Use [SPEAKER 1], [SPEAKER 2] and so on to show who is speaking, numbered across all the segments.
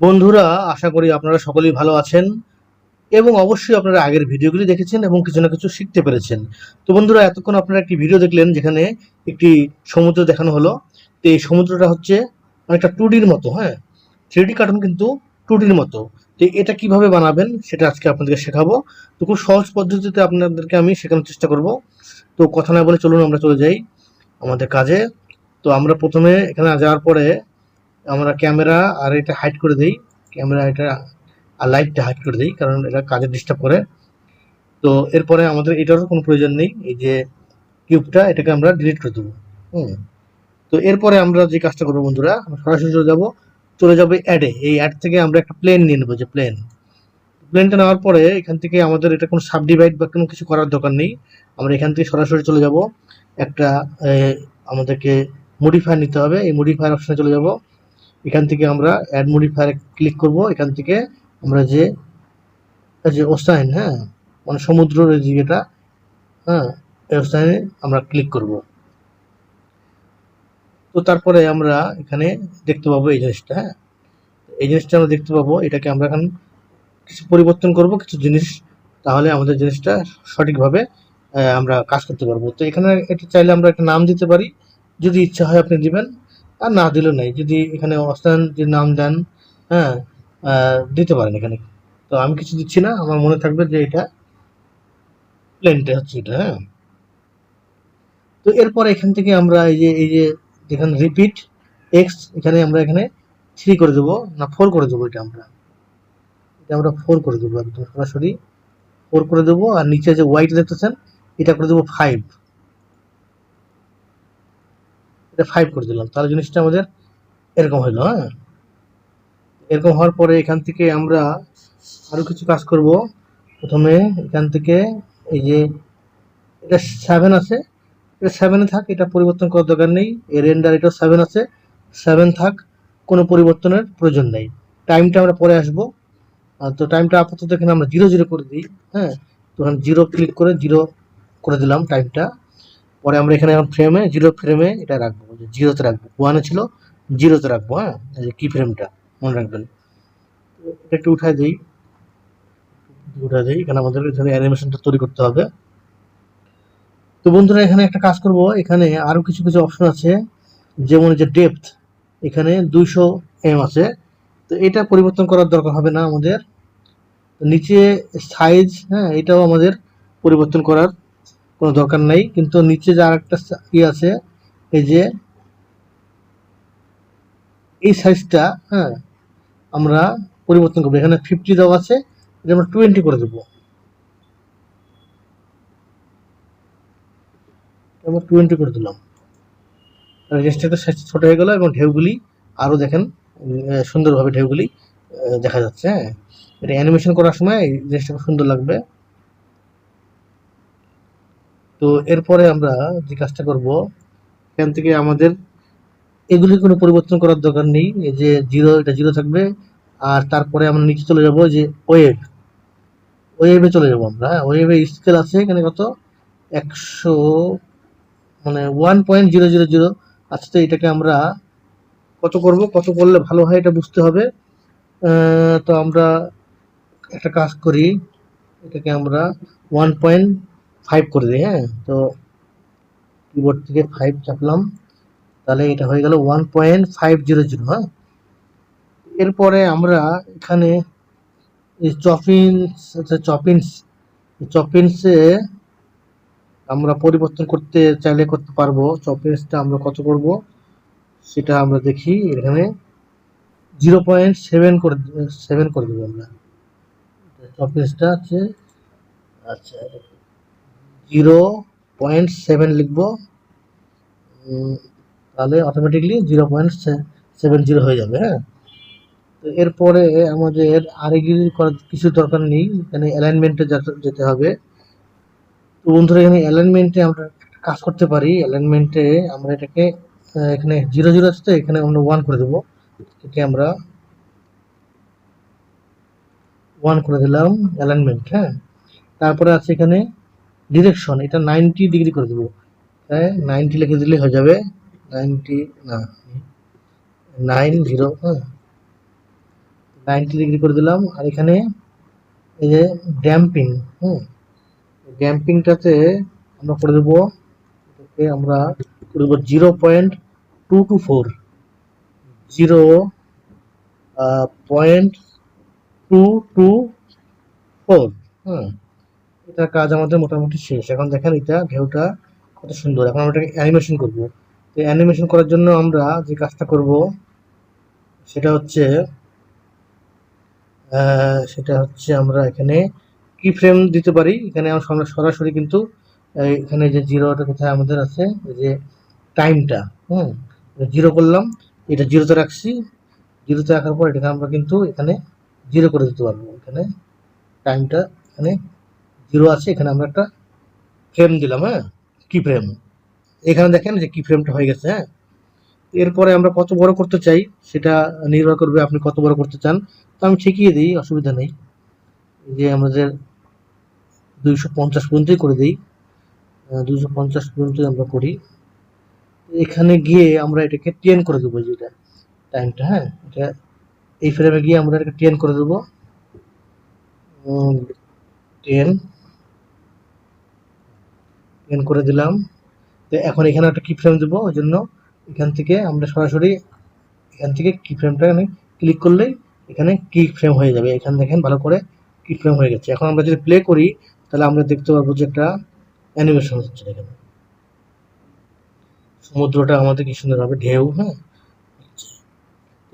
[SPEAKER 1] বন্ধুরা, আশা করি আপনারা সকলেই ভালো আছেন এবং অবশ্যই আপনারা আগের ভিডিওগুলি দেখেছেন এবং কিছু না কিছু শিখতে পেরেছেন। তো বন্ধুরা, এতক্ষণ আপনারা একটি ভিডিও দেখলেন যেখানে একটি সমুদ্র দেখানো হলো। তো এই সমুদ্রটা হচ্ছে অনেকটা টুডির মতো হ্যাঁ? থ্রিডি কার্টুন কিন্তু টুডির মতো। তো এটা কীভাবে বানাবেন সেটা আজকে আপনাদেরকে শেখাবো। তো খুব সহজ পদ্ধতিতে আপনাদেরকে আমি শেখানোর চেষ্টা করব। তো কথা না বলে চলুন, আমরা চলে যাই আমাদের কাজে। তো আমরা প্রথমে এখানে যাওয়ার পরে আমরা ক্যামেরা আর এটা হাইড করে দিই। ক্যামেরা এটা আর লাইটটা হাইড করে দিই, কারণ এটা কাজে ডিস্টার্ব করে। তো এরপরে আমাদের এটারও কোনো প্রয়োজন নেই, এই যে কিউবটা এটাকে আমরা ডিলিট করে দেবো। হুম। তো এরপরে আমরা যে কাজটা করব বন্ধুরা সরাসরি চলে যাব। চলে যাবে অ্যাডে এই অ্যাড থেকে আমরা একটা প্লেন নিয়ে নেব, যে প্লেন প্লেনটা নেওয়ার পরে এখান থেকে আমাদের এটা কোনো সাব ডিভাইড বা কোনো কিছু করার দরকার নেই। আমরা এখান থেকে সরাসরি চলে যাব। একটা আমাদেরকে মডিফায়ার নিতে হবে। এই মডিফায়ার অপশানে চলে যাব। এখান থেকে আমরা অ্যাড মডিফায়ারে ক্লিক করব। এখান থেকে আমরা যে যে ওসাইন হ্যাঁ? মানে সমুদ্রের এই জায়গাটা হ্যাঁ? ওসাইনে আমরা ক্লিক করব। তো তারপরে আমরা এখানে দেখতে পাবো এই জিনিসটা হ্যাঁ? এই জিনিসটা আমরা দেখতে পাবো, এটাকে আমরা এখন কিছু পরিবর্তন করব, কিছু জিনিস, তাহলে আমাদের জিনিসটা সঠিকভাবে আমরা কাজ করতে পারব। তো এখানে এটা চাইলে আমরা একটা নাম দিতে পারি। যদি ইচ্ছা হয় আপনি দিবেন। আর না দিলেও নাই। যদি এখানে অস্থান যে নাম দেন হ্যাঁ দিতে পারেন এখানে। তো আমি কিছু দিচ্ছি না, আমার মনে থাকবে যে এটা প্লেনটা হচ্ছে এটা হ্যাঁ। তো এরপর এখান থেকে আমরা এই যে এই যে যেখানে রিপিট এক্স এখানে আমরা এখানে থ্রি করে দেবো, না ফোর করে দেবো এটা আমরা। এটা আমরা ফোর করে দেবো একদম সরাসরি। ফোর করে দেবো, আর নিচে যে হোয়াইট দেখতেছেন, এটা করে দেবো ফাইভ এটা ফাইভ করে দিলাম। তাহলে জিনিসটা আমাদের এরকম হলো হ্যাঁ? এরকম হওয়ার পরে এখান থেকে আমরা আরও কিছু কাজ করব। প্রথমে এখান থেকে এই যে এটা সেভেন আছে। এটা সেভেনে থাক, এটা পরিবর্তন করার দরকার নেই। এর রেন্ডার এটা সেভেন আছে। সেভেন থাক, কোনো পরিবর্তনের প্রয়োজন নেই। টাইমটা আমরা পরে আসব। তো টাইমটা আপাতত এখানে আমরা জিরো জিরো করে দিই হ্যাঁ? তো জিরো ক্লিক করে জিরো করে দিলাম টাইমটা পরে আমরা এখানে ফ্রেমে জিরো ফ্রেমে এটা রাখব জিরোতে রাখব। ওয়ানে ছিল জিরোতে রাখব হ্যাঁ? এই যে কি ফ্রেমটা মনে রাখবেন। একটু উঠায় দিই। উঠায় দিই, এখানে আমাদের এখানে অ্যানিমেশনটা তৈরি করতে হবে। তো বন্ধুরা, এখানে একটা কাজ করব। এখানে আরও কিছু কিছু অপশন আছে। যেমন যে ডেপথ এখানে দুইশো এম আছে। তো এটা পরিবর্তন করার দরকার হবে না আমাদের। নিচে সাইজ হ্যাঁ এটাও আমাদের পরিবর্তন করার কোনো দরকার নাই। কিন্তু নিচে যে আরেকটা ইয়ে আছে, এই যে এই সাইজটা হ্যাঁ আমরা পরিবর্তন করব। এখানে ফিফটি দেওয়া আছে, এটা আমরা টোয়েন্টি করে দেবো। আমরা টোয়েন্টি করে দিলাম। রেজিস্টারটা ছোট হয়ে গেল এবং ঢেউগুলি আরও দেখেন সুন্দরভাবে ঢেউগুলি দেখা যাচ্ছে হ্যাঁ। এটা অ্যানিমেশন করার সময় এই জিনিসটা সুন্দর লাগবে। তো এরপরে আমরা যে কাজটা করব, এখান থেকে আমাদের এগুলি কোনো পরিবর্তন করার দরকার নেই। এই যে জিরো এটা জিরো থাকবে। আর তারপরে আমরা নিচে চলে যাব যে ওয়েভ ওয়েভে চলে যাব আমরা। ওয়েভে স্কেল আছে এখানে কত? একশো মানে one point zero zero zero আচ্ছা তো এটাকে আমরা কত করব? কত করলে ভালো হয় এটা বুঝতে হবে। তো আমরা একটা কাজ করি। এটাকে আমরা ওয়ান পয়েন্ট ফাইভ করে দিই হ্যাঁ? তো কিবোর্ড থেকে ফাইভ চাপলাম। তাহলে এটা হয়ে গেল one point five zero zero হ্যাঁ? এরপরে আমরা এখানে চপিন্স আচ্ছা চপিন্স চপিন্সে আমরা পরিবর্তন করতে চাইলে করতে পারব। চপিন্সটা আমরা কত করব? সেটা আমরা দেখি এখানে। জিরো পয়েন্ট সেভেন করে সেভেন করে দেবো আমরা। চপিন্সটা হচ্ছে আচ্ছা জিরো পয়েন্ট সেভেন লিখব। তাহলে automatically zero point seven zero হয়ে যাবে হ্যাঁ? তো এরপরে আমাদের আরেকগুলি করার কিছু দরকার নেই, এখানে অ্যালাইনমেন্টে যেতে হবে। তো বন্ধুরা, এখানে অ্যালাইনমেন্টে আমরা কাজ করতে পারি। অ্যালাইনমেন্টে আমরা এটাকে এখানে জিরো জিরো আছে তো এখানে আমরা ওয়ান করে দেবো। এটাকে আমরা ওয়ান করে দিলাম অ্যালাইনমেন্ট হ্যাঁ? তারপরে আছে এখানে ডিরেকশন এটা নাইনটি ডিগ্রি করে দেবো। হ্যাঁ নাইনটি লিখে দিলে হয়ে যাবে নাইনটি না নাইন জিরো হ্যাঁ। নাইনটি ডিগ্রি করে দিলাম, আর এখানে এই যে ড্যাম্পিং হুম ড্যাম্পিংটাতে আমরা করে দেবো আমরা করে দেবো zero point two two four zero point two two four হুম এটার কাজ আমাদের মোটামুটি শেষ। এখন দেখেন এটা ঢেউটা কত সুন্দর। এখন আমরা এটাকে অ্যানিমেশন করব। তো অ্যানিমেশন করার জন্য আমরা যে কাজটা করব, সেটা হচ্ছে সেটা হচ্ছে আমরা এখানে কি ফ্রেম দিতে পারি। এখানে আমরা সরাসরি কিন্তু এখানে যে জিরোটা কোথায় আমাদের আছে যে টাইমটা হুম? জিরো করলাম, এটা জিরোতে রাখছি। জিরোতে রাখার পর এটাকে আমরা কিন্তু এখানে জিরো করে দিতে পারব। এখানে টাইমটা এখানে জিরো আছে, এখানে আমরা একটা ফ্রেম দিলাম হ্যাঁ? কি ফ্রেম এখানে দেখেন যে কি ফ্রেমটা হয়ে গেছে হ্যাঁ? এরপরে আমরা কত বড় করতে চাই, সেটা নির্ভর করবে আপনি কত বড় করতে চান। তো আমি ঠিকিয়ে দিই, অসুবিধা নেই। যে আমাদের দুইশো পঞ্চাশ পর্যন্তই করে দিই দুইশো পঞ্চাশ পর্যন্তই আমরা করি। এখানে গিয়ে আমরা এটাকে টেন করে দেবো যেটা টাইমটা হ্যাঁ? এটা এই ফ্রেমে গিয়ে আমরা এটাকে টেন করে দেবো। টেন টেন করে দিলাম। তো এখন এখানে একটা কি ফ্রেম দেবো, ওই জন্য এখান থেকে আমরা সরাসরি এখান থেকে কি ফ্রেমটা এখানে ক্লিক করলেই এখানে কি ফ্রেম হয়ে যাবে। এখানে দেখেন ভালো করে কি ফ্রেম হয়ে গেছে। এখন আমরা যদি প্লে করি, তাহলে আমরা দেখতে পারব যে একটা অ্যানিমেশন হচ্ছে এখানে সমুদ্রটা আমাদের কি সুন্দর হবে ঢেউ হ্যাঁ?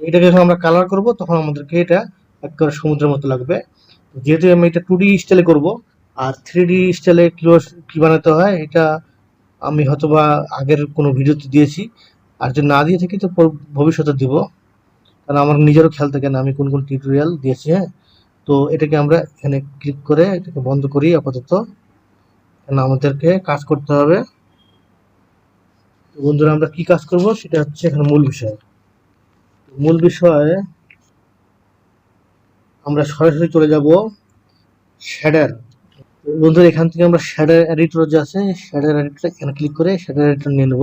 [SPEAKER 1] এটাকে যখন আমরা কালার করব, তখন আমাদেরকে এটা একবার সমুদ্রের মতো লাগবে। যেহেতু আমি এটা টু ডি স্টাইলে করব আর থ্রি ডি স্টাইলে কী বানাতে হয়, এটা আমি হয়তোবা আগের কোনো ভিডিওতে দিয়েছি। আর যদি না দিয়ে থাকি তো ভবিষ্যতে দিব। কারণ আমার নিজেরও খেয়াল থাকে না আমি কোন কোন টিউটোরিয়াল দিয়েছি হ্যাঁ? তো এটাকে আমরা এখানে ক্লিক করে এটাকে বন্ধ করি আপাতত। কারণ আমাদেরকে কাজ করতে হবে। বন্ধুরা, আমরা কি কাজ করব সেটা হচ্ছে এখানে মূল বিষয়। মূল বিষয়ে, আমরা সরাসরি চলে যাব শ্যাডার। বন্ধুরা, এখান থেকে আমরা শ্যাডার এডিটর যে আছে শ্যাডার এডিটর এখানে ক্লিক করে শ্যাডার এডিটর নিয়ে নেব।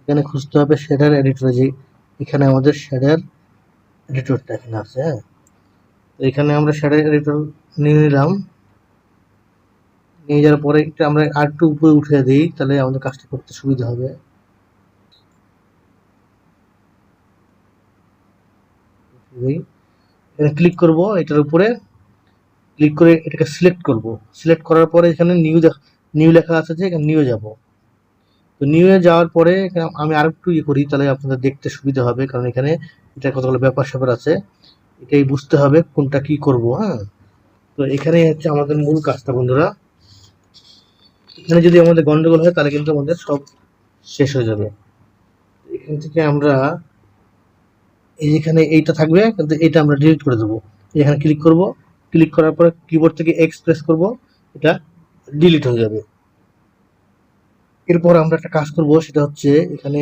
[SPEAKER 1] এখানে খুঁজতে হবে শ্যাডার এডিটর যে এখানে আমাদের শ্যাডার এডিটরটা এখানে আছে হ্যাঁ। তো এখানে আমরা শ্যাডার এডিটর নিয়ে নিলাম। নিয়ে যাওয়ার পরে একটু আমরা আর একটু উপরে উঠে দিই, তাহলে আমাদের কাজটা করতে সুবিধা হবে। এখানে ক্লিক করব এটার উপরে। ক্লিক করে এটাকে সিলেক্ট করব। সিলেক্ট করার পরে এখানে নিউ নিউ লেখা আছে যে এখানে নিউ যাব। তো নিউ যাওয়ার পরে আমি আর একটু ইয়ে করি, তাহলে আপনাদের দেখতে সুবিধা হবে, কারণ এখানে এটা কতগুলো ব্যাপার স্যাপার আছে। এটাই বুঝতে হবে কোনটা কি করব হ্যাঁ? তো এখানেই হচ্ছে আমাদের মূল কাজটা, বন্ধুরা। এখানে যদি আমাদের গন্ডগোল হয়, তাহলে কিন্তু আমাদের সব শেষ হয়ে যাবে। এখান থেকে আমরা এই যেখানে এইটা থাকবে, কিন্তু এটা আমরা ডিলিট করে দেবো। এখানে ক্লিক করব। ক্লিক করার পরে কিবোর্ড থেকে এক্স প্রেস করব, এটা ডিলিট হয়ে যাবে। এরপর আমরা একটা কাজ করব, সেটা হচ্ছে এখানে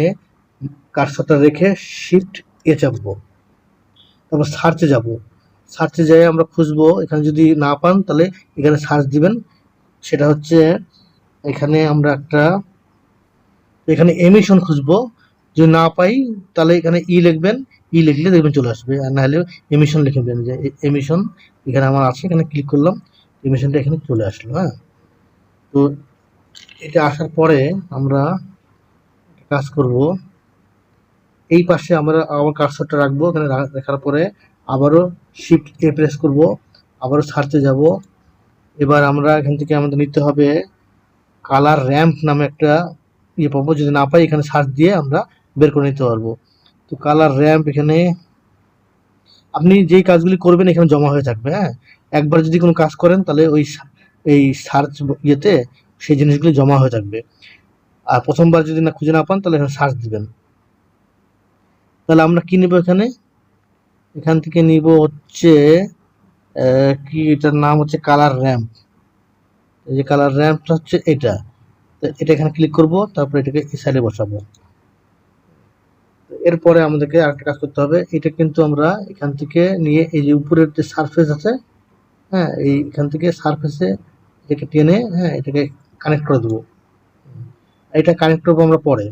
[SPEAKER 1] কার্সরটা রেখে শিফট এ চাপবো, তারপর সার্চে যাব। সার্চে যেয়ে আমরা খুঁজবো, এখানে যদি না পান তাহলে এখানে সার্চ দিবেন। সেটা হচ্ছে এখানে আমরা একটা, এখানে এমিশন খুঁজবো। যদি না পাই তাহলে এখানে ই লিখবেন ই লিখলে দেখবেন চলে আসবে। আর না হলে এমিশন লিখে দেবেন যে এমিশন এখানে আমার আছে, এখানে ক্লিক করলাম এমিশনটা এখানে চলে আসলো হ্যাঁ? তো এটা আসার পরে আমরা কাজ করব। এই পাশে আমরা আবার কার্সরটা রাখব, এখানে রাখার পরে আবারও শিফট এ প্রেস করব, আবারও সার্চে যাব। এবার আমরা এখান থেকে আমাদের নিতে হবে কালার র্যাম্প নামে একটা ইয়ে পাবো, যদি না পাই এখানে সার্চ দিয়ে আমরা বের করে নিতে পারব। তো কালার র্যাম্প এখানে আপনি যেই কাজগুলি করবেন এখানে জমা হয়ে থাকবে হ্যাঁ? একবার যদি কোনো কাজ করেন, তাহলে ওই এই সার্চ ইয়েতে সেই জিনিসগুলি জমা হয়ে থাকবে। আর প্রথমবার যদি না খুঁজে না পান, তাহলে এখানে সার্চ দিবেন। তাহলে আমরা কি নিব এখানে? এখান থেকে নিব হচ্ছে কি এটার নাম হচ্ছে কালার র্যাম্প। এই যে কালার র্যাম্পটা হচ্ছে এটা। এটা এখানে ক্লিক করব, তারপর এটাকে সাইডে বসাবো। এরপরে আমাদেরকে আরেকটা কাজ করতে হবে। এটা কিন্তু আমরা এখান থেকে নিয়ে এই যে উপরের যে সারফেস আছে হ্যাঁ এই এখান থেকে সারফেসে এটাকে টেনে হ্যাঁ এটাকে কানেক্ট করে দেবো। এটা কানেক্ট করব আমরা পরে।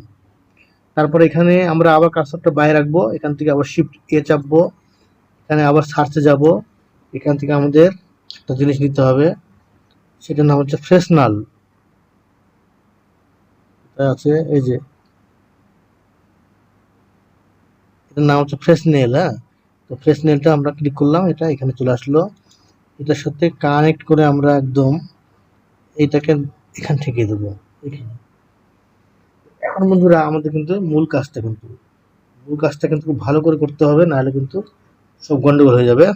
[SPEAKER 1] তারপরে এখানে আমরা আবার কার্সরটা বাইরে রাখব। এখান থেকে আবার শিফট এ চাপবো। এখানে আবার সার্চে যাব। এখান থেকে আমাদের একটা জিনিস নিতে হবে। সেটার নাম হচ্ছে ফ্রেশনাল আছে, এই যে এটার নাম হচ্ছে ফ্রেশ নেল হ্যাঁ? তো ফ্রেশ নেলটা আমরা ক্লিক করলাম, এটা এখানে চলে আসলো। এটার সাথে কানেক্ট করে আমরা একদম এটাকে এখান থেকে দেবো, এখানে। এখন বন্ধুরা, আমাদের কিন্তু মূল কাজটা কিন্তু, মূল কাজটা কিন্তু খুব ভালো করে করতে হবে, নাহলে কিন্তু সব গন্ডগোল হয়ে যাবে।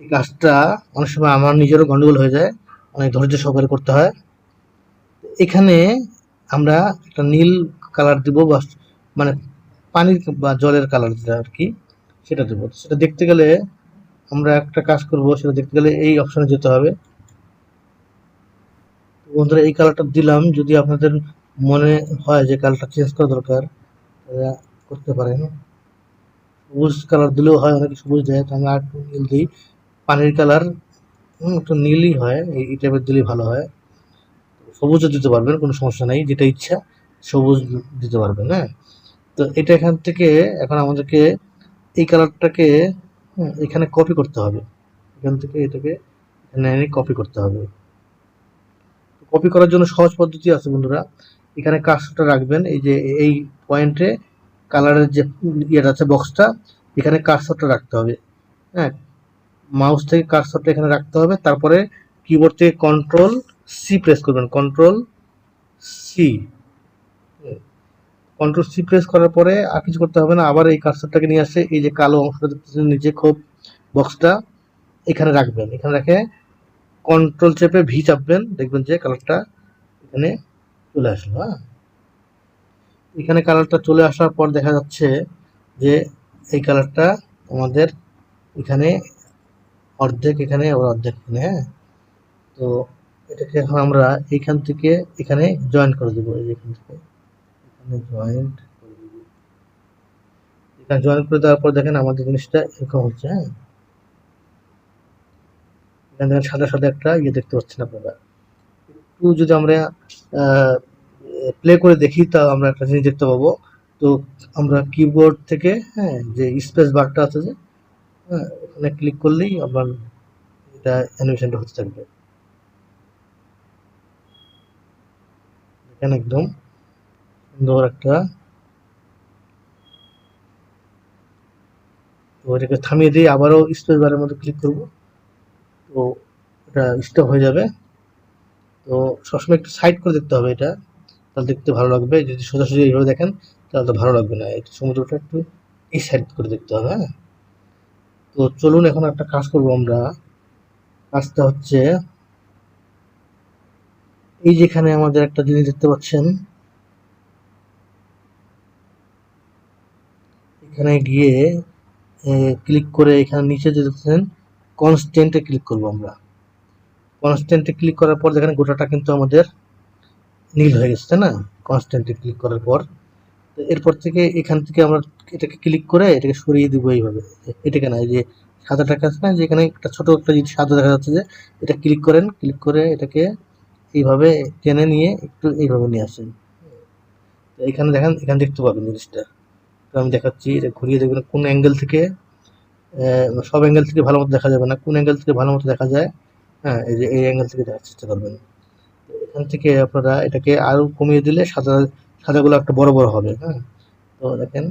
[SPEAKER 1] এই কাজটা অনেক সময় আমার নিজেরও গন্ডগোল হয়ে যায়, অনেক ধৈর্য সহকারে করতে হয়। এখানে আমরা একটা নীল কালার দিব, বা মানে পানির বা জলের কালার যেটা আর কি, সেটা দেবো। সেটা দেখতে গেলে আমরা একটা কাজ করব, সেটা দেখতে গেলে এই অপশানে যেতে হবে। বন্ধুরা, এই কালারটা দিলাম। যদি আপনাদের মনে হয় যে কালারটা চেঞ্জ করা দরকার করতে পারেন। সবুজ কালার দিলেও হয়, অনেকে সবুজ দেয়। তো আমি আর একটু নীল দিই। পানির কালার একটু নীলই হয়। এই টাইপের দিলেই ভালো হয়। সবুজও দিতে পারবেন, কোনো সমস্যা নেই। যেটা ইচ্ছা, সবুজ দিতে পারবেন হ্যাঁ? তো এটা এখান থেকে এখন আমাদেরকে এই কালারটাকে এখানে কপি করতে হবে। এখান থেকে এটাকে এখানে এনে কপি করতে হবে। কপি করার জন্য সহজ পদ্ধতি আছে বন্ধুরা। এখানে কাজটা রাখবেন, এই যে এই পয়েন্টে কালারের যে ইয়েটা আছে বক্সটা এখানে কার্সরটা রাখতে হবে। হ্যাঁ মাউস থেকে কার্সরটা এখানে রাখতে হবে। তারপরে কিবোর্ড থেকে কন্ট্রোল সি প্রেস করবেন control C control C press করার পরে আর কিছু করতে হবে না। আবার এই কার্সরটাকে নিয়ে আসে, এই যে কালো অংশটা দেখতেছেন, নিচে খুব বক্সটা এখানে রাখবেন। এখানে রেখে কন্ট্রোল চেপে ভি চাপবেন, দেখবেন যে কালারটা এখানে চলে আসলো হ্যাঁ? এখানে কালারটা চলে আসার পর দেখা যাচ্ছে যে এই কালারটা আমাদের এখানে অর্ধেক, এখানে আবার অর্ধেক, এখানে হ্যাঁ? তো এটাকে এখন আমরা এইখান থেকে এখানে জয়েন করে দেবো, এই যে এখান থেকে। জয়েন্ট এখানে জয়েন করে দেওয়ার পর দেখেন আমাদের জিনিসটা এরকম হচ্ছে হ্যাঁ? এখানে দেখেন সাদা সাদা একটা ইয়ে দেখতে পাচ্ছেন আপনারা। একটু যদি আমরা প্লে করে দেখি, তা আমরা একটা জিনিস দেখতে পাবো। তো আমরা কিবোর্ড থেকে হ্যাঁ যে স্পেস বারটা আছে যে হ্যাঁ ওখানে ক্লিক করলেই আপনার এটা অ্যানিমেশনটা হতে থাকবে। দেখেন একদম। সুন্দর একটা তো এটাকে থামিয়ে দিয়ে আবারও স্পেস বারের মধ্যে ক্লিক করব তো এটা স্টপ হয়ে যাবে তো সবসময় একটু সাইড করে দেখতে হবে এটা তাহলে দেখতে ভালো লাগবে যদি সোজাসুজি এইভাবে দেখেন তাহলে তো ভালো লাগবে না এটা সমুদ্রটা একটু এই সাইড করে দেখতে হবে হ্যাঁ তো চলুন এখন একটা কাজ করব আমরা কাজটা হচ্ছে এই যেখানে আমাদের একটা জিনিস দেখতে পাচ্ছেন এখানে গিয়ে ক্লিক করে এখানে নিচে যে দেখছেন কনস্ট্যান্টে ক্লিক করব আমরা। কনস্ট্যান্টে ক্লিক করার পর দেখেন গোটাটা কিন্তু আমাদের নীল হয়ে গেছে না? কনস্ট্যান্টে ক্লিক করার পর। এরপর থেকে এখান থেকে আমরা এটাকে ক্লিক করে এটাকে সরিয়ে দেবো এইভাবে। এটাকে না, এই যে সাদাটাকে আছে না, যে এখানে একটা ছোট একটা জিনিস সাদা দেখা যাচ্ছে যে, এটা ক্লিক করেন ক্লিক করে এটাকে এইভাবে টেনে নিয়ে একটু এইভাবে নিয়ে আসেন। এখানে দেখেন, এখানে দেখতে পাবেন জিনিসটা। আমি দেখাচ্ছি, এটা ঘুরিয়ে দেখবেন কোন অ্যাঙ্গেল থেকে সব অ্যাঙ্গেল থেকে ভালো মতো দেখা যাবে না, কোন অ্যাঙ্গেল থেকে ভালো মতো দেখা যায় হ্যাঁ এই যে এই অ্যাঙ্গেল থেকে দেখার চেষ্টা করবেন। এখান থেকে আপনারা এটাকে আরও কমিয়ে দিলে সাদা, সাদাগুলো একটা বড় বড় হবে হ্যাঁ। তো দেখেন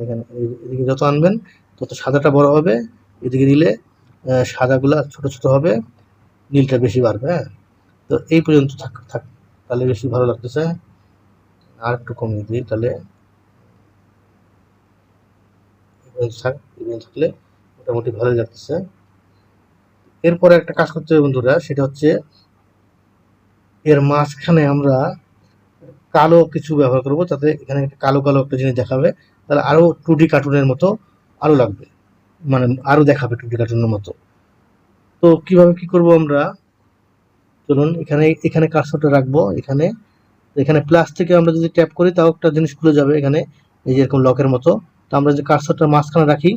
[SPEAKER 1] দেখেন এদিকে যত আনবেন, তত সাদাটা বড় হবে, এদিকে দিলে সাদাগুলা ছোট ছোট হবে, নীলটা বেশি বাড়বে হ্যাঁ। তো এই পর্যন্ত থাক থাক, তাহলে বেশি ভালো লাগতেছে। আর একটু কমিয়ে দিই, তাহলে এই পর্যন্ত থাক পর্যন্ত থাকলে মোটামুটি ভালোই লাগতেছে। এরপরে একটা কাজ করতে হবে বন্ধুরা, সেটা হচ্ছে এর মাঝখানে আমরা কালো কিছু ব্যবহার করব, যাতে এখানে কালো কালো একটা জিনিস দেখাবে। তাহলে আরও টু ডি কার্টুনের মতো আরও লাগবে। মানে আরও দেখাবে টু ডি কার্টুনের মতো। তো কীভাবে কি করব আমরা? চলুন, এখানে এখানে কার্সরটা রাখব, এখানে। এখানে প্লাস থেকে আমরা যদি ট্যাপ করি, তাও একটা জিনিস খুলে যাবে এখানে, এই যে এরকম লকের মতো। তো আমরা যে কার্সরটা মাঝখানে রাখি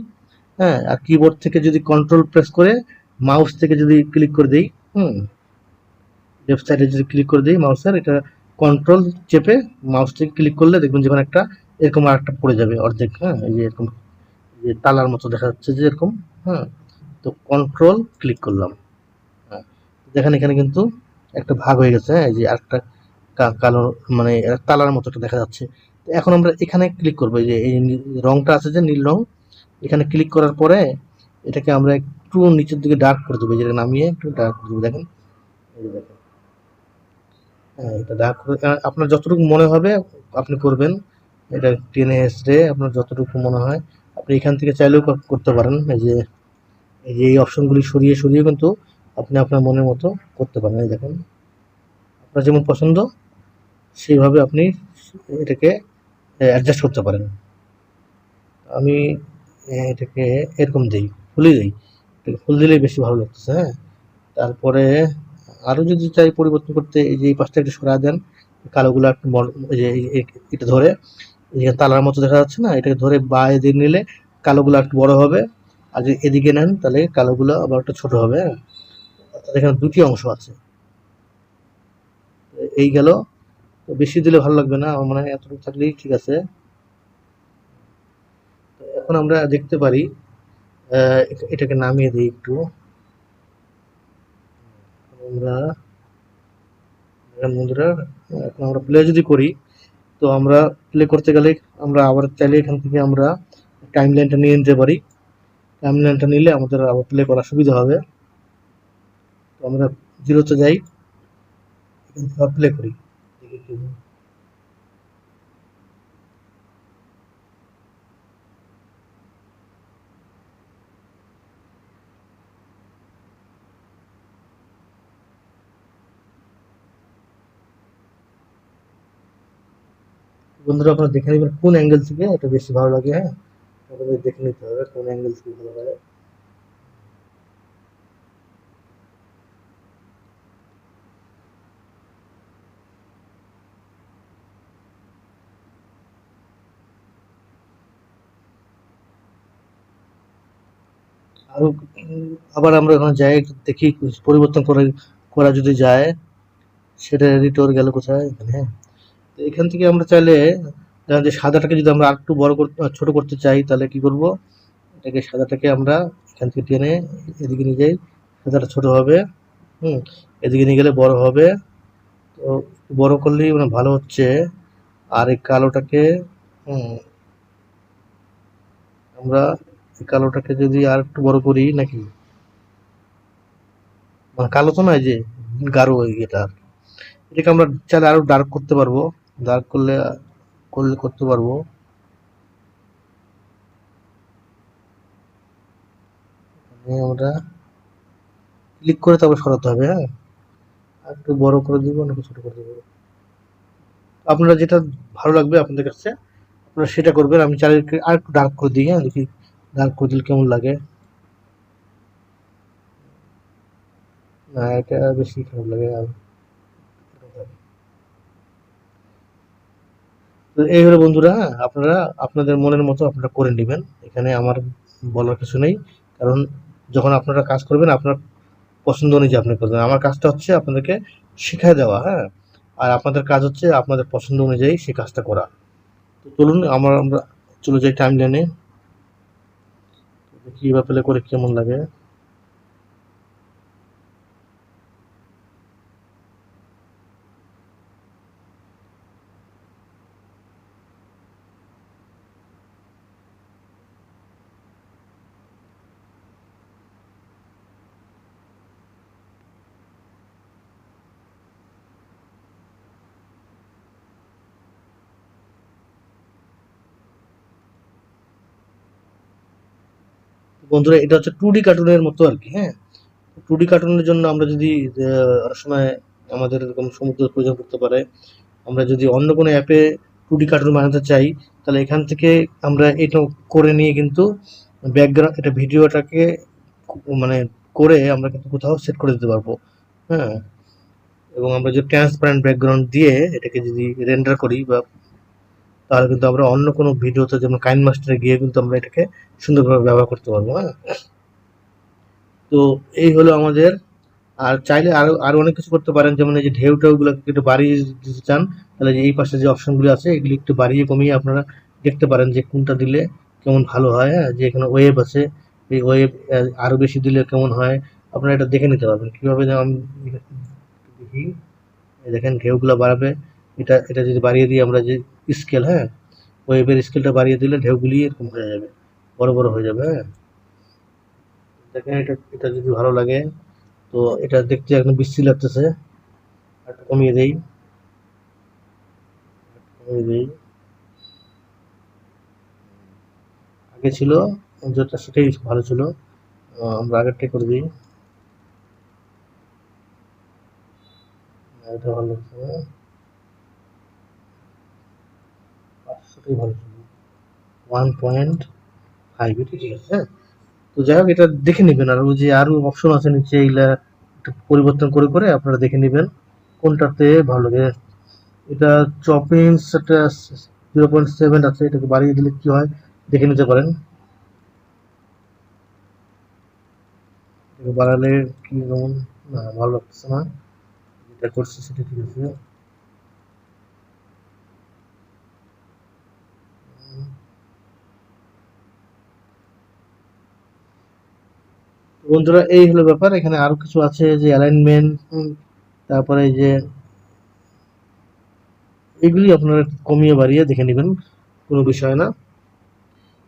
[SPEAKER 1] হ্যাঁ আর কিবোর্ড থেকে যদি কন্ট্রোল প্রেস করে মাউস থেকে যদি ক্লিক করে দিই, হুম ওয়েবসাইটে যদি ক্লিক করে দিই মাউসের এটা কন্ট্রোল চেপে মাউস থেকে ক্লিক করলে দেখবেন যেখানে একটা, এরকম আর একটা পড়ে যাবে অর্ধেক হ্যাঁ এই যে এরকম যে তালার মতো দেখা যাচ্ছে যে এরকম হ্যাঁ তো কন্ট্রোল ক্লিক করলাম হ্যাঁ দেখেন এখানে কিন্তু একটা ভাগ হয়ে গেছে হ্যাঁ এই যে আরেকটা কালো মানে তালার মতো একটা দেখা যাচ্ছে এখন আমরা এখানে ক্লিক করব যে এই রংটা আছে যে নীল রং, এখানে ক্লিক করার পরে এটাকে আমরা একটু নিচের দিকে ডার্ক করে দেবো, এই যে নামিয়ে একটু ডার্ক করে দেবো, দেখেন। হ্যাঁ এটা ডার্ক করে আপনার যতটুকু মনে হবে আপনি করবেন। এটা টেনে এসে আপনার যতটুকু মনে হয়, আপনি এখান থেকে চাইলেও করতে পারেন। এই যে এই যে এই অপশনগুলি সরিয়ে সরিয়ে কিন্তু আপনি আপনার মনের মতো করতে পারেন। এই দেখেন। আপনার যেমন পছন্দ, সেইভাবে আপনি এটাকে অ্যাডজাস্ট করতে পারেন। আমি এটাকে এরকম দিই ফুলই দিই। এটাকে ফুল দিলেই বেশি ভালো লাগতেছে হ্যাঁ? তারপরে আরও যদি চাই পরিবর্তন করতে, এই যে এই পাশটা একটু সরা দেন, কালোগুলো একটু এটা ধরে তালার মতো দেখা যাচ্ছে না, এটাকে ধরে বা এদিকে নিলে কালোগুলো একটু বড় হবে। আর যদি এদিকে নেন, তাহলে কালোগুলো আবার একটু ছোট হবে হ্যাঁ? এখানে দুটি অংশ আছে। এই গেল বেশি দিলে ভালো লাগবে না, মনে এতটুকু থাকলেই ঠিক আছে। এখন আমরা দেখতে পারি এটাকে নামিয়ে দিই একটু। আমরা, বন্ধুরা, এখন আমরা প্লে যদি করি, তো আমরা প্লে করতে গেলে আমরা আবার চাইলে এখান থেকে আমরা টাইম লাইনটা নিয়ে নিতে পারি। টাইম লাইনটা নিলে আমাদের আবার প্লে করা সুবিধা হবে। তো আমরা জিরোতে যাই প্লে করি দেখি কি হয়। বন্ধুরা আপনারা দেখে নেবেন কোন অ্যাঙ্গেল থেকে এটা বেশি ভালো লাগে হ্যাঁ? আপনাদের দেখে নিতে হবে কোন অ্যাঙ্গেল থেকে ভালো লাগে। আরও উম, আবার আমরা ওখানে যাই একটু দেখি পরিবর্তন করে করা যদি যায় সেটা এডিটর গেল কোথায়? এখানে হ্যাঁ? এখান থেকে আমরা চাইলে যে সাদাটাকে যদি আমরা আরেকটু বড় করতে ছোট করতে চাই, তাহলে কি করব? এটাকে সাদাটাকে আমরা এখান থেকে টেনে এদিকে নিয়ে যাই। সাদাটা ছোট হবে, হুম, এদিকে নিয়ে গেলে বড় হবে। তো বড় করলেই মানে ভালো হচ্ছে। আর এই কালোটাকে আমরা এই কালোটাকে যদি আর একটু বড় করি নাকি? মানে কালো তো নয় যে, গাঢ় আর এটাকে আমরা চাইলে আরও ডার্ক করতে পারব। ডার্ক করলে করলে করতে পারব। আমরা ক্লিক করে তারপর সরাতে হবে হ্যাঁ? একটু বড় করে দিব নাকি ছোট করে দিব। আপনারা যেটা ভালো লাগবে আপনাদের কাছে, আপনারা সেটা করবেন। আমি চারিদিকে আর একটু ডার্ক করে দিই হ্যাঁ? দেখি ডার্ক করে দিলে কেমন লাগে। না, এটা বেশি খারাপ লাগে আর এই হলো বন্ধুরা, আপনারা আপনাদের মনের মতো আপনারা করে নেবেন। এখানে আমার বলার কিছু নেই, কারণ যখন আপনারা কাজ করবেন, আপনার পছন্দ অনুযায়ী আপনি করবেন। আমার কাজটা হচ্ছে আপনাদেরকে শিখাই দেওয়া হ্যাঁ? আর আপনাদের কাজ হচ্ছে আপনাদের পছন্দ অনুযায়ী সেই কাজটা করা। তো চলুন, আমার আমরা চলে যাই টাইম লাইনে এবার প্লে করে কেমন লাগে। বন্ধুরা, এটা হচ্ছে টু ডি কার্টুনের মতো আর কি হ্যাঁ? টু ডি কার্টুনের জন্য আমরা যদি অনেক সময় আমাদের এরকম সমুদ্রের প্রয়োজন পড়তে পারে, আমরা যদি অন্য কোনো অ্যাপে টু ডি কার্টুন বানাতে চাই, তাহলে এখান থেকে আমরা এটা করে নিয়ে কিন্তু ব্যাকগ্রাউন্ড এটা ভিডিওটাকে মানে করে আমরা কিন্তু কোথাও সেট করে দিতে পারব হ্যাঁ? এবং আমরা যদি ট্রান্সপারেন্ট ব্যাকগ্রাউন্ড দিয়ে এটাকে যদি রেন্ডার করি বা তাহলে কিন্তু আমরা অন্য কোনো ভিডিওতে যেমন কাইন মাস্টারে গিয়ে কিন্তু আমরা এটাকে সুন্দরভাবে ব্যবহার করতে পারব হ্যাঁ? তো এই হলো আমাদের। আর চাইলে আরও আরও অনেক কিছু করতে পারেন, যেমন এই যে ঢেউ টেউগুলো একটু বাড়িয়ে দিতে চান, তাহলে এই পাশে যে অপশনগুলো আছে, এগুলি একটু বাড়িয়ে কমিয়ে আপনারা দেখতে পারেন যে কোনটা দিলে কেমন ভালো হয় হ্যাঁ? যে এখানে ওয়েব আছে, এই ওয়েব আরও বেশি দিলে কেমন হয়, আপনারা এটা দেখে নিতে পারবেন। কীভাবে আমি দেখি দেখেন ঢেউগুলো বাড়াবে, এটা এটা যদি বাড়িয়ে দিই আমরা যে স্কেল হ্যাঁ? ওয়েবের স্কেলটা বাড়িয়ে দিলে ঢেউগুলি এরকম হয়ে যাবে। বড় বড় হয়ে যাবে হ্যাঁ? দেখেন, এটা এটা যদি ভালো লাগে, তো এটা দেখতে একদম বিশ্রী লাগতেছে। কমিয়ে দেই। কমিয়ে দেই। আগে ছিল যেটা সেটাই ভালো ছিল আমরা আগেরটাই করে দিই। এটা ভালো লাগছে পাঁচশোটাই ভালো ওয়ান পয়েন্ট ফাইভ এটা ঠিক আছে হ্যাঁ? তো যাই হোক, এটা দেখে নেবেন আর ওই যে আরও অপশন আছে নিচে এগুলা একটু পরিবর্তন করে করে আপনারা দেখে নেবেন কোনটাতে ভালো লাগে। এটা চপিংস একটা জিরো পয়েন্ট সেভেন আছে, এটাকে বাড়িয়ে দিলে কি হয়? দেখে নিতে পারেন। বাড়ালে কি না, ভালো লাগছে না। যেটা করছে সেটা ঠিক আছে। বন্ধুরা, এই হলো ব্যাপার। এখানে আরও কিছু আছে, যে অ্যালাইনমেন্ট তারপরে যে এগুলি আপনারা কমিয়ে বাড়িয়ে দেখে নেবেন, কোনো বিষয় না।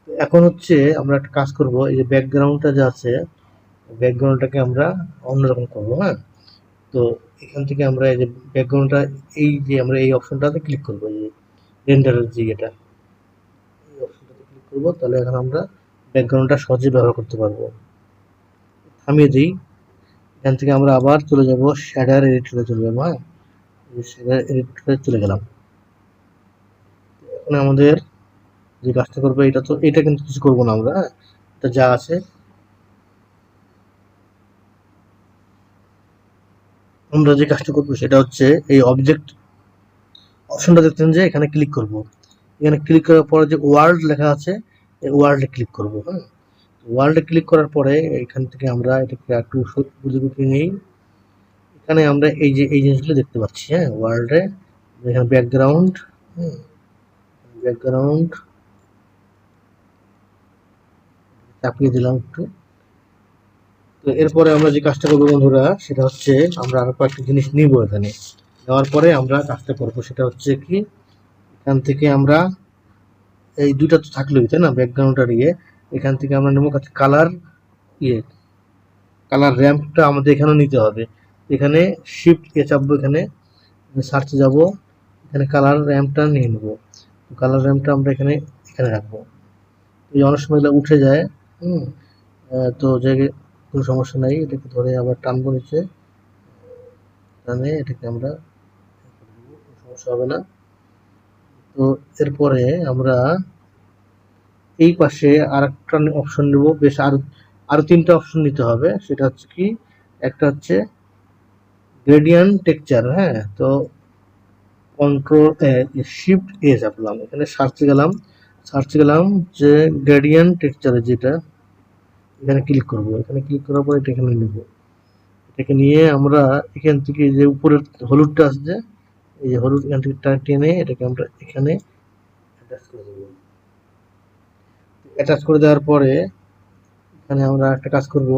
[SPEAKER 1] এখন হচ্ছে আমরা একটা কাজ করব, এই যে ব্যাকগ্রাউন্ডটা যা আছে ব্যাকগ্রাউন্ডটাকে আমরা অন্যরকম করব হ্যাঁ? তো এখান থেকে আমরা এই যে ব্যাকগ্রাউন্ডটা এই যে আমরা এই অপশনটাতে ক্লিক করব, এই রেন্ডারের যে এটা করব, তাহলে এখন আমরা ব্যাকগ্রাউন্ডটা সহজে ব্যবহার করতে পারব। থামিয়ে দিই। এখান থেকে আমরা আবার চলে যাব শ্যাডার এডিটরে চলে যাব হ্যাঁ? শ্যাডার এডিটরে চলে গেলাম। এখন আমাদের যে কাজটা করব, এটা তো, এটা কিন্তু কিছু করব না আমরা হ্যাঁ? এটা যা আছে। আমরা যে কাজটা করব, সেটা হচ্ছে এই অবজেক্ট অপশনটা দেখছেন যে এখানে ক্লিক করব। এখানে ক্লিক করার পরে যে ওয়ার্ল্ড লেখা আছে, এই ওয়ার্ল্ডে ক্লিক করব হ্যাঁ ওয়ার্ল্ডে ক্লিক করার পরে এখান থেকে আমরা এটাকে একটু বুঝে নেই। এখানে আমরা এই যে, এই জিনিসগুলো দেখতে পাচ্ছি হ্যাঁ? ওয়ার্ল্ডে এখানে ব্যাকগ্রাউন্ড হ্যাঁ ব্যাকগ্রাউন্ড চাপিয়ে দিলাম একটু। তো এরপরে আমরা যে কাজটা করব বন্ধুরা, সেটা হচ্ছে আমরা আরও কয়েকটা জিনিস নিব এখানে। নেওয়ার পরে আমরা কাজটা করব, সেটা হচ্ছে কি থেকে আমরা এই দুইটা তো থাকলোই, তাই না? ব্যাকগ্রাউন্ডটার ইয়ে। এখান থেকে আমরা নেব কালার ইয়ে। কালার র্যাম্পটা আমাদের এখানেও নিতে হবে। এখানে শিফট এ চাপবো এখানে সার্চে যাব, এখানে কালার র্যাম্পটা নিয়ে নেব। কালার র্যাম্পটা আমরা এখানে এখানে রাখব। এই অনেক সময় এগুলো উঠে যায়, হুম? তো জায়গায় কোনো সমস্যা নাই, এটাকে ধরে আবার টানবো নিচে টানে এটাকে আমরা সমস্যা হবে না। তো এরপরে আমরা এই পাশে আর একটা অপশন নেব। বেশ আর, আরও তিনটা অপশন নিতে হবে। সেটা হচ্ছে কি, একটা হচ্ছে গ্রেডিয়ান্ট টেক্সচার হ্যাঁ? তো কন্ট্রোল শিফট এ চাপলাম। এখানে সার্চে গেলাম। সার্চে গেলাম যে গ্রেডিয়ান্ট টেক্সচারে যেটা, এখানে ক্লিক করব। এখানে ক্লিক করার পরে এটা এখানে নেব। এটাকে নিয়ে আমরা এখান থেকে যে উপরের হলুদটা আসছে এই যে হলুদ এখান থেকে টেনে এটাকে আমরা এখানে অ্যাটাচ করে দেবো। অ্যাটাচ করে দেওয়ার পরে এখানে আমরা একটা কাজ করব।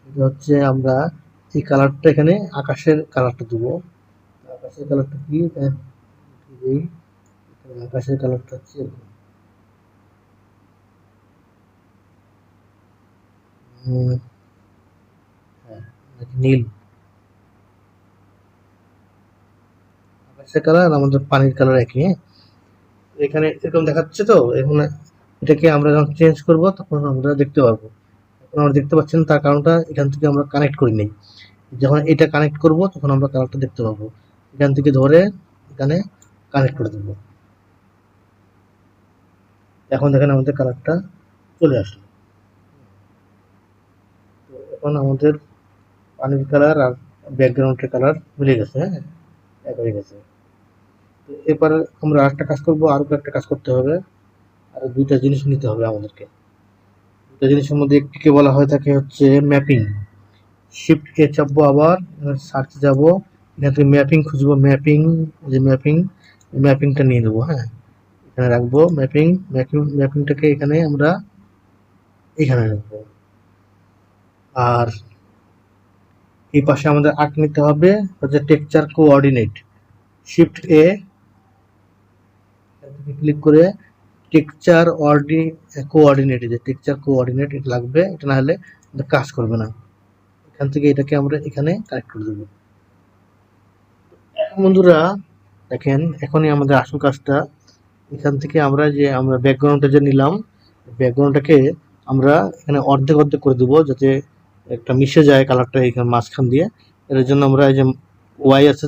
[SPEAKER 1] সেটা হচ্ছে আমরা এই কালারটা এখানে আকাশের কালারটা দেবো। আকাশের কালারটা কি? আকাশের কালারটা হচ্ছে হ্যাঁ নীল? আকাশের কালার আর আমাদের পানির কালার একই হ্যাঁ? এখানে এরকম দেখাচ্ছে তো, এখানে এটাকে আমরা যখন চেঞ্জ করব, তখন আমরা দেখতে পারব। এখন আমরা দেখতে পাচ্ছেন তার কারণটা এখান থেকে আমরা কানেক্ট করি নেই। যখন এটা কানেক্ট করব, তখন আমরা কালারটা দেখতে পাবো। এখান থেকে ধরে এখানে কানেক্ট করে দেবো। এখন দেখেন আমাদের কালারটা চলে আসলো। এখন আমাদের পানির কালার আর ব্যাকগ্রাউন্ডের কালার মিলে গেছে হ্যাঁ? এক হয়ে গেছে। এরপরে আমরা আরেকটা কাজ করব, আরও একটা কাজ করতে হবে। আর দুইটা জিনিস নিতে হবে আমাদেরকে। দুইটা জিনিসের মধ্যে একটিকে বলা হয়ে থাকে হচ্ছে ম্যাপিং। শিফট কে চাপবো আবার সার্চ যাব। এখান ম্যাপিং খুঁজবো, ম্যাপিং যে ম্যাপিং, ম্যাপিংটা নিয়ে নেব হ্যাঁ? এখানে রাখব ম্যাপিং ম্যাপিং, ম্যাপিংটাকে এখানে আমরা এখানে রাখব। আর এই পাশে আমাদের আঁক নিতে হবে, হচ্ছে টেকচার কোঅর্ডিনেট। শিফট এ ক্লিক করে টেকচার অর্ডি কোঅর্ডিনেট যে টেকচার কোঅর্ডিনেট এটা লাগবে, এটা না হলে কাজ করবে না। এখান থেকে এটাকে আমরা এখানে কানেক্ট করে দেবো। বন্ধুরা, দেখেন, এখনই আমাদের আসল কাজটা। এখান থেকে আমরা যে, আমরা ব্যাকগ্রাউন্ডটা যে নিলাম ব্যাকগ্রাউন্ডটাকে আমরা এখানে অর্ধেক অর্ধেক করে দেবো, যাতে একটা মিশে যায় কালারটা এখানে মাঝখান দিয়ে। এর জন্য আমরা এই যে ওয়াই আছে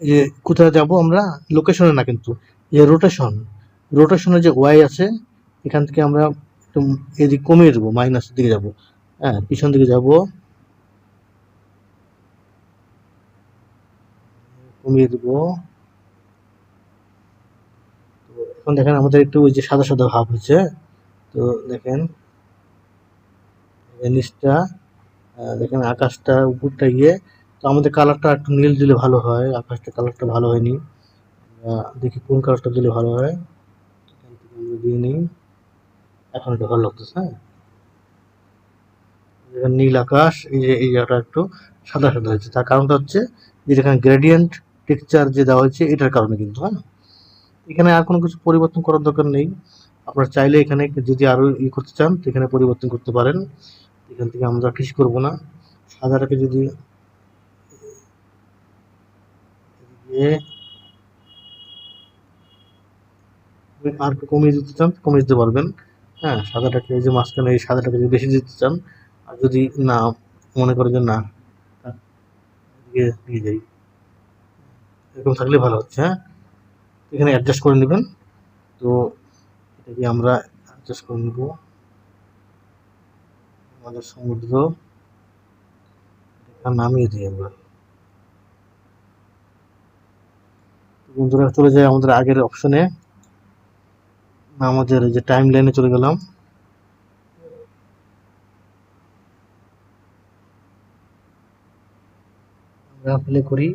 [SPEAKER 1] যে কোথায় যাব আমরা? লোকেশনে না কিন্তু। যে রোটেশন রোটেশনে যে ওয়াই আছে, এখান থেকে আমরা একটু এদিকে কমিয়ে দেবো মাইনাসের দিকে যাব। হ্যাঁ পিছন দিকে যাব। কমিয়ে দেবো। এখন দেখেন আমাদের একটু ওই যে সাদা সাদা ভাব হচ্ছে। তো দেখেন নিচটা দেখেন আকাশটা, উপরটা গিয়ে, তো আমাদের কালারটা একটু নীল দিলে ভালো হয়, আকাশটা কালারটা ভালো হয়নি। দেখি কোন কালারটা দিলে ভালো হয়। এখান থেকে আমরা দিয়ে নিই। এখন এটা ভালো লাগতেছে হ্যাঁ। যেখানে নীল আকাশ, এই যে এই জায়গাটা একটু সাদা সাদা হয়েছে। তার কারণটা হচ্ছে যে এখানে গ্রেডিয়েন্ট টেক্সচার যে দেওয়া হয়েছে, এটার কারণে কিন্তু হ্যাঁ। এখানে আর কোনো কিছু পরিবর্তন করার দরকার নেই। আপনারা চাইলে এখানে যদি আরও ই করতে চান, তো এখানে পরিবর্তন করতে পারেন। এখান থেকে আমরা কিছু করব না। সাদাটাকে যদি এদিকে আর একটু কমিয়ে দিতে চান, কমিয়ে দিতে পারবেন। হ্যাঁ সাদাটাকে এই যে মাঝখানে এই সাদাটাকে যদি বেশি দিতে চান, আর যদি না, মনে করে যে না দিয়ে যাই। এরকম থাকলে ভালো হচ্ছে হ্যাঁ। এখানে অ্যাডজাস্ট করে নেবেন। তো এটাকে আমরা অ্যাডজাস্ট করে নেব। আমাদের সমুদ্র নামিয়ে দিই আমরা। বন্ধুরা, চলে যায় আমাদের আগের অপশনে আমাদের যে টাইম লাইনে চলে গেলাম। করি।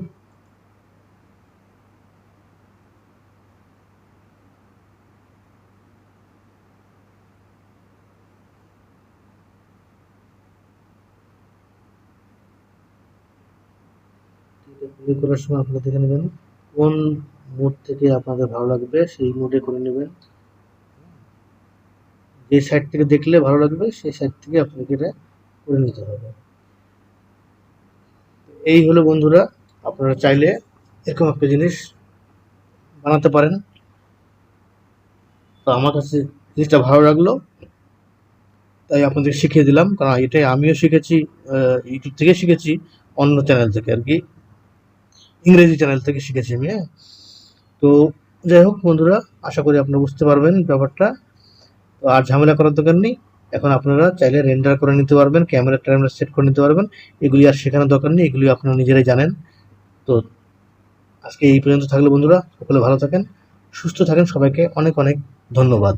[SPEAKER 1] করার সময় আপনারা দেখে নেবেন, কোন মোড থেকে আপনাদের ভালো লাগবে, সেই মোডে করে নেবেন। যে সাইড থেকে দেখলে ভালো লাগবে, সেই সাইড থেকে আপনাকে এটা করে নিতে হবে। এই হলো বন্ধুরা, আপনারা চাইলে এরকম একটা জিনিস বানাতে পারেন। তো আমার কাছে জিনিসটা ভালো লাগল, তাই আপনাদের শিখিয়ে দিলাম। কারণ এটাই আমিও শিখেছি ইউটিউব থেকে শিখেছি, অন্য চ্যানেল থেকে আর কি। ইংরেজি চ্যানেল থেকে শিখেছি আমি হ্যাঁ। তো যাই হোক বন্ধুরা, আশা করি আপনারা বুঝতে পারবেন ব্যাপারটা। আর ঝামেলা করার দরকার নেই। এখন আপনারা চাইলে রেন্ডার করে নিতে পারবেন ক্যামেরা ট্যামেরা সেট করে নিতে পারবেন। এগুলি আর শেখানোর দরকার নেই, এগুলি আপনারা নিজেরাই জানেন। তো আজকে এই পর্যন্ত থাকলে বন্ধুরা, সকলে ভালো থাকেন, সুস্থ থাকেন, সবাইকে অনেক অনেক ধন্যবাদ।